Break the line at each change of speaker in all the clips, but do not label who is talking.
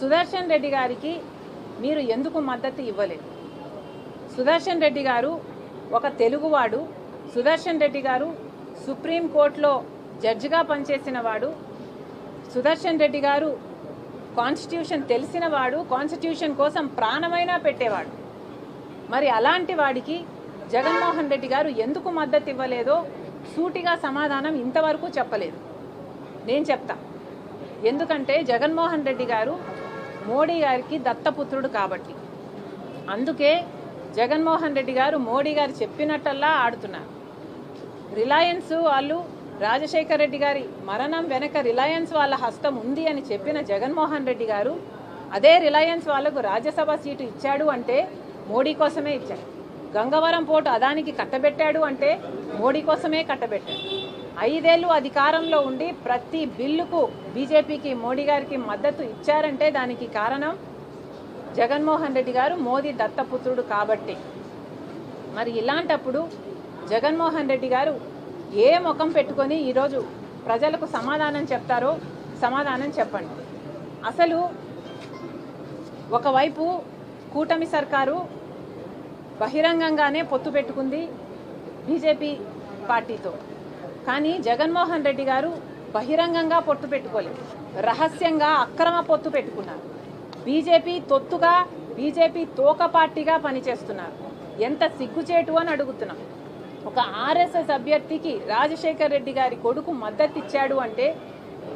సుదర్శన్ రెడ్డి గారికి మీరు ఎందుకు మద్దతు ఇవ్వలేదు? సుదర్శన్ రెడ్డి గారు ఒక తెలుగువాడు సుదర్శన్ రెడ్డి గారు సుప్రీంకోర్టులో జడ్జిగా పనిచేసిన వాడు సుదర్శన్ రెడ్డి గారు కాన్స్టిట్యూషన్ తెలిసిన వాడు కాన్స్టిట్యూషన్ కోసం ప్రాణమైనా పెట్టేవాడు. మరి అలాంటి వాడికి జగన్మోహన్ రెడ్డి గారు ఎందుకు మద్దతు ఇవ్వలేదో సూటిగా సమాధానం ఇంతవరకు చెప్పలేదు. నేను చెప్తా. ఎందుకంటే జగన్మోహన్ రెడ్డి గారు మోడీ గారికి దత్తపుత్రుడు కాబట్టి. అందుకే జగన్మోహన్ రెడ్డి గారు మోడీ గారు చెప్పినట్టల్లా ఆడుతున్నారు. రిలయన్స్ వాళ్ళు రాజశేఖర్ రెడ్డి గారి మరణం వెనక రిలయన్స్ వాళ్ళ హస్తం ఉంది అని చెప్పిన జగన్మోహన్ రెడ్డి గారు అదే రిలయన్స్ వాళ్ళకు రాజ్యసభ సీటు ఇచ్చాడు అంటే మోడీ కోసమే ఇచ్చాడు గంగవరం పోటు అదానికి కట్టబెట్టాడు అంటే మోడీ కోసమే కట్టబెట్టాడు ఐదేళ్ళు అధికారంలో ఉండి ప్రతి బిల్లుకు బీజేపీకి మోడీ గారికి మద్దతు ఇచ్చారంటే దానికి కారణం జగన్మోహన్ రెడ్డి గారు మోదీ దత్తపుత్రుడు కాబట్టి. మరి ఇలాంటప్పుడు జగన్మోహన్ రెడ్డి గారు ఏ ముఖం పెట్టుకొని ఈరోజు ప్రజలకు సమాధానం చెప్తారో సమాధానం చెప్పండి. అసలు ఒకవైపు కూటమి సర్కారు బహిరంగంగానే పొత్తు పెట్టుకుంది బీజేపీ పార్టీతో. కానీ జగన్మోహన్ రెడ్డి గారు బహిరంగంగా పొత్తు పెట్టుకోలేదు. రహస్యంగా అక్రమ పొత్తు పెట్టుకున్నారు. బీజేపీ తొత్తుగా బీజేపీ తోక పార్టీగా పనిచేస్తున్నారు. ఎంత సిగ్గుచేటు అని అడుగుతున్నాం. ఒక ఆర్ఎస్ఎస్ అభ్యర్థికి రాజశేఖర్ రెడ్డి గారి కొడుకు మద్దతు ఇచ్చాడు అంటే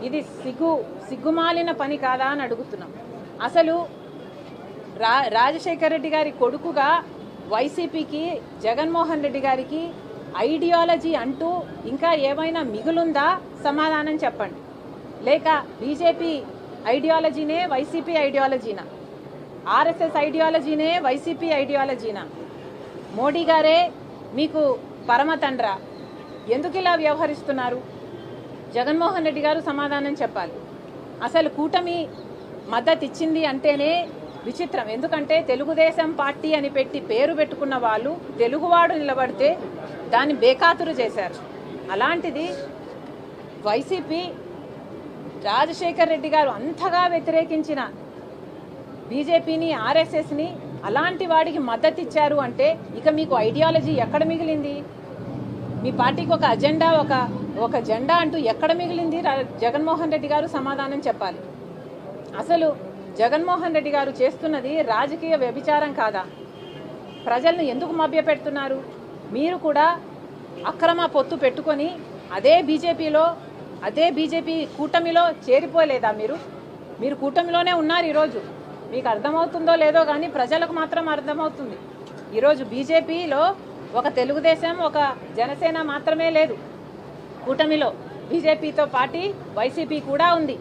ఇది సిగ్గు సిగ్గుమాలిన పని కాదా అని అడుగుతున్నాం. అసలు రా రాజశేఖర్ రెడ్డి గారి కొడుకుగా వైసీపీకి జగన్మోహన్ రెడ్డి గారికి ఐడియాలజీ అంటూ ఇంకా ఏమైనా మిగులుందా? సమాధానం చెప్పండి. లేక బీజేపీ ఐడియాలజీనే వైసీపీ ఐడియాలజీనా? ఆర్ఎస్ఎస్ ఐడియాలజీనే వైసీపీ ఐడియాలజీనా? మోడీ గారే మీకు పరమతండ్ర ఎందుకు ఇలా వ్యవహరిస్తున్నారు? జగన్మోహన్ రెడ్డి గారు సమాధానం చెప్పాలి. అసలు కూటమి మద్దతు ఇచ్చింది అంటేనే విచిత్రం. ఎందుకంటే తెలుగుదేశం పార్టీ అని పెట్టి పేరు పెట్టుకున్న వాళ్ళు తెలుగువాడు నిలబడితే దాన్ని బేఖాతురు చేశారు. అలాంటిది వైసీపీ రాజశేఖర్ రెడ్డి గారు అంతగా వ్యతిరేకించిన బీజేపీని ఆర్ఎస్ఎస్ని అలాంటి వాడికి మద్దతు ఇచ్చారు అంటే ఇక మీకు ఐడియాలజీ ఎక్కడ మిగిలింది? మీ పార్టీకి ఒక అజెండా ఒక ఒక జెండా అంటూ ఎక్కడ మిగిలింది? జగన్మోహన్ రెడ్డి గారు సమాధానం చెప్పాలి. అసలు జగన్మోహన్ రెడ్డి గారు చేస్తున్నది రాజకీయ వ్యభిచారం కాదా? ప్రజలను ఎందుకు మభ్యపెడుతున్నారు? మీరు కూడా అక్రమ పొత్తు పెట్టుకొని అదే బీజేపీలో అదే బీజేపీ కూటమిలో చేరిపోలేదా మీరు? మీరు కూటమిలోనే ఉన్నారు ఈరోజు. మీకు అర్థమవుతుందో లేదో కానీ ప్రజలకు మాత్రం అర్థమవుతుంది. ఈరోజు బీజేపీలో ఒక తెలుగుదేశం ఒక జనసేన మాత్రమే లేదు. కూటమిలో బీజేపీతో పాటి వైసీపీ కూడా ఉంది.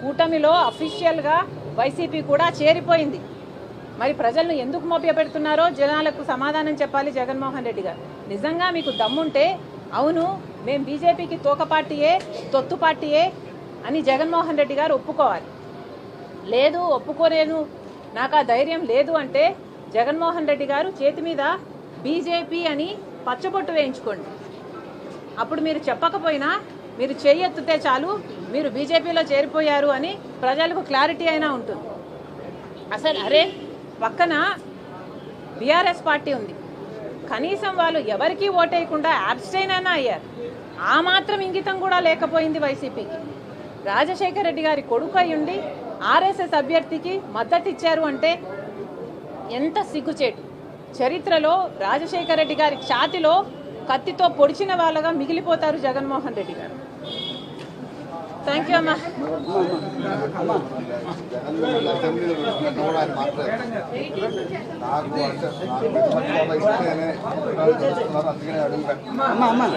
కూటమిలో అఫీషియల్గా వైసీపీ కూడా చేరిపోయింది. మరి ప్రజలను ఎందుకు మభ్యపెడుతున్నారో జనాలకు సమాధానం చెప్పాలి జగన్మోహన్ రెడ్డి గారు. నిజంగా మీకు దమ్ముంటే అవును మేము బీజేపీకి తోక పార్టీయే తొత్తు పార్టీయే అని జగన్మోహన్ రెడ్డి గారు ఒప్పుకోవాలి. లేదు ఒప్పుకోలేను. నాకు ఆ ధైర్యం లేదు అంటే జగన్మోహన్ రెడ్డి గారు చేతి మీద బీజేపీ అని పచ్చబొట్టు వేయించుకోండి. అప్పుడు మీరు చెప్పకపోయినా మీరు చేయెత్తితే చాలు మీరు బీజేపీలో చేరిపోయారు అని ప్రజలకు క్లారిటీ అయినా ఉంటుంది. అసలు అరే పక్కన బీఆర్ఎస్ పార్టీ ఉంది. కనీసం వాళ్ళు ఎవరికీ ఓటేయకుండా యాబ్స్టైన్ అయినా అయ్యారు. ఆ మాత్రం ఇంగితం కూడా లేకపోయింది వైసీపీకి. రాజశేఖర రెడ్డి గారి కొడుకు అయి ఉండి ఆర్ఎస్ఎస్ అభ్యర్థికి మద్దతు ఇచ్చారు అంటే ఎంత సిగ్గుచేటు. చరిత్రలో రాజశేఖర రెడ్డి గారి ఛాతిలో కత్తితో పొడిచిన వాళ్ళగా మిగిలిపోతారు జగన్మోహన్ రెడ్డి గారు.
Thank you, Amma. Amma,